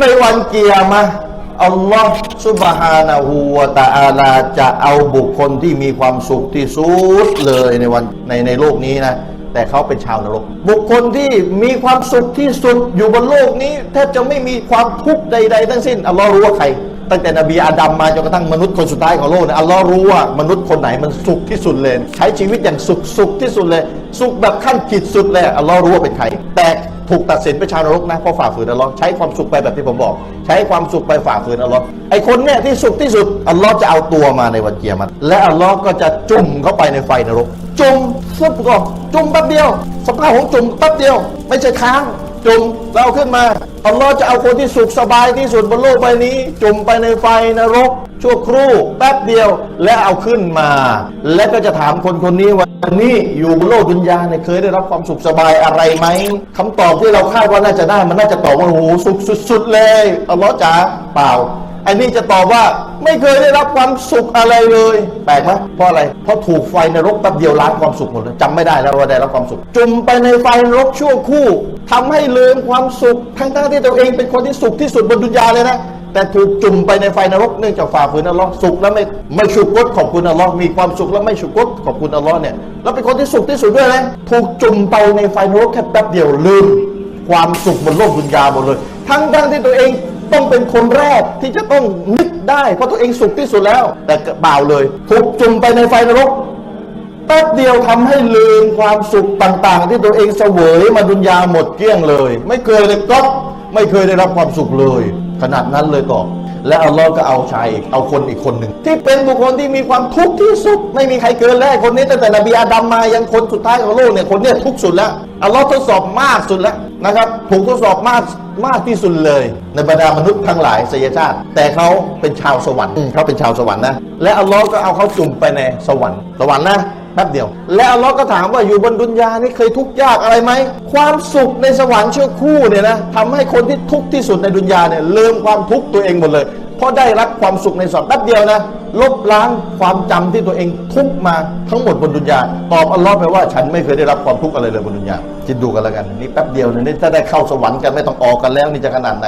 ในวันเกียร์มาอัลลอฮ์ซุบฮานะฮูวตะอาลาจะเอาบุคคลที่มีความสุขที่สุดเลยในวันในในโลกนี้นะ แต่เขาเป็นชาวนรก บุคคลที่มีความสุขที่สุดอยู่บนโลกนี้แทบจะไม่มีความทุกข์ใด ๆ ทั้งสิ้นอัลลอฮ์รู้ว่าใคร ตั้งแต่นบีอาดัมมาจนกระทั่งมนุษย์คนสุดท้ายของโลกเนี่ยอัลลอฮ์รู้ว่ามนุษย์คนไหนมันสุขที่สุดเลย ใช้ชีวิตอย่างสุขสุขที่สุดเลย สุขแบบขั้นขีดสุดเลยอัลลอฮ์รู้ว่าเป็นใครแต่ ถูกตัดสินเป็นชาวนรกนะเพราะฝ่าฝืนอัลลอฮ์ใช้ความสุขไปแบบที่ผมบอก ใช้ความสุขไปฝ่าฝืนอัลลอฮ์ไอคนเนี่ยที่สุขที่สุดอัลลอฮ์จะเอาตัวมาในวันเกียรติและอัลลอฮ์ก็จะจุ่มเข้าไปในไฟนรก จุ่มซึบก่อนจุ่มแป๊บเดียวสภาพของจุ่มแป๊บเดียว ไม่ใช่ค้าง จุ่มแล้วเอาขึ้นมาอัลลอฮ์จะเอาคนที่สุขสบายที่สุดบนโลกใบนี้ จุ่มไปในไฟนรก ชั่วครู่แป๊บเดียวและเอาขึ้นมา และก็จะถามคนคนนี้ว่านี่อยู่บนโลกดุนยาเนี่ยเคยได้รับความสุขสบายอะไรไหมคำตอบที่เราคาดว่าน่าจะได้มันน่าจะตอบว่าโอ้โหสุขสุด ๆ เลยอัลลอฮ์จ๋าเปล่า ไอ้นี่จะตอบว่าไม่เคยได้รับความสุขอะไรเลย แปลกไหมเพราะอะไร เพราะถูกไฟนรกแป๊บเดียวล้างความสุขหมดเลยจำไม่ได้แล้วว่าได้รับความสุข จุ่มไปในไฟนรกชั่วคู่ทำให้ลืมความสุข ทั้งทั้งๆที่ตัวเองเป็นคนที่สุขที่สุดบนดุนยาเลยนะแต่ถูกจุ่มไปในไฟนรกเนื่องจากฝ่าฝืนอัลลอฮ์สุขแล้วไม่ไม่ชุกรขอบคุณอัลลอฮ์มีความสุขแล้วไม่ชุกรขอบคุณอัลลอฮ์เนี่ยแล้วเป็นคนที่สุขที่สุดด้วยนะถูกจุ่มไปในไฟนรกแค่แป๊บเดียวลืม ความสุขบนโลกดุนยาหมดเลย ทั้งทั้งที่ตัวเอง ต้องเป็นคนแรกที่จะต้องนึกได้เพราะตัวเองสุขที่สุดแล้ว แต่เบาเลยถูกจุ่มไปในไฟนรกแป๊บเดียวทำให้ลืมความสุขต่าง ๆ ที่ตัวเองเสวยมาดุนยาหมดเกลี้ยงเลย ไม่เคยเลยก็ไม่เคยได้รับความสุขเลย ขนาดนั้นเลยต่อ และอัลลอฮ์ก็เอาชายอีกเอาคนอีกคนหนึ่งที่เป็นบุคคลที่มีความทุกข์ที่สุด ไม่มีใครเกินแล้วคนนี้ตั้งแต่นบีอาดัมมายังคนสุดท้ายของโลกเนี่ยคนเนี้ยทุกข์สุดแล้วอัลลอฮ์ทดสอบมากสุดแล้วนะครับถูกทดสอบมากมากที่สุดเลย ในบรรดามนุษย์ทั้งหลายสยชาติ แต่เขาเป็นชาวสวรรค์เขาเป็นชาวสวรรค์นะและอัลลอฮ์ก็เอาเขาจุ่มไปในสวรรค์สวรรค์นะ แป๊บเดียว และอัลลอฮ์ก็ถามว่าอยู่บนดุนยานี่เคยทุกข์ยากอะไรไหม ความสุขในสวรรค์ชั่วคู่เนี่ยนะทำให้คนที่ทุกข์ที่สุดในดุนยาเนี่ยลืมความทุกข์ตัวเองหมดเลย เพราะได้รับความสุขในสวรรค์แป๊บเดียวนะลบล้างความจำที่ตัวเองทุกข์มาทั้งหมดบนดุนยาตอบอัลลอฮ์ไปว่าฉันไม่เคยได้รับความทุกข์อะไรเลยบนดุนยาคิดดูกันแล้วกันนี่แป๊บเดียวเนี่ยนี่ถ้าได้เข้าสวรรค์กันไม่ต้องออกกันแล้วนี่จะขนาดไหน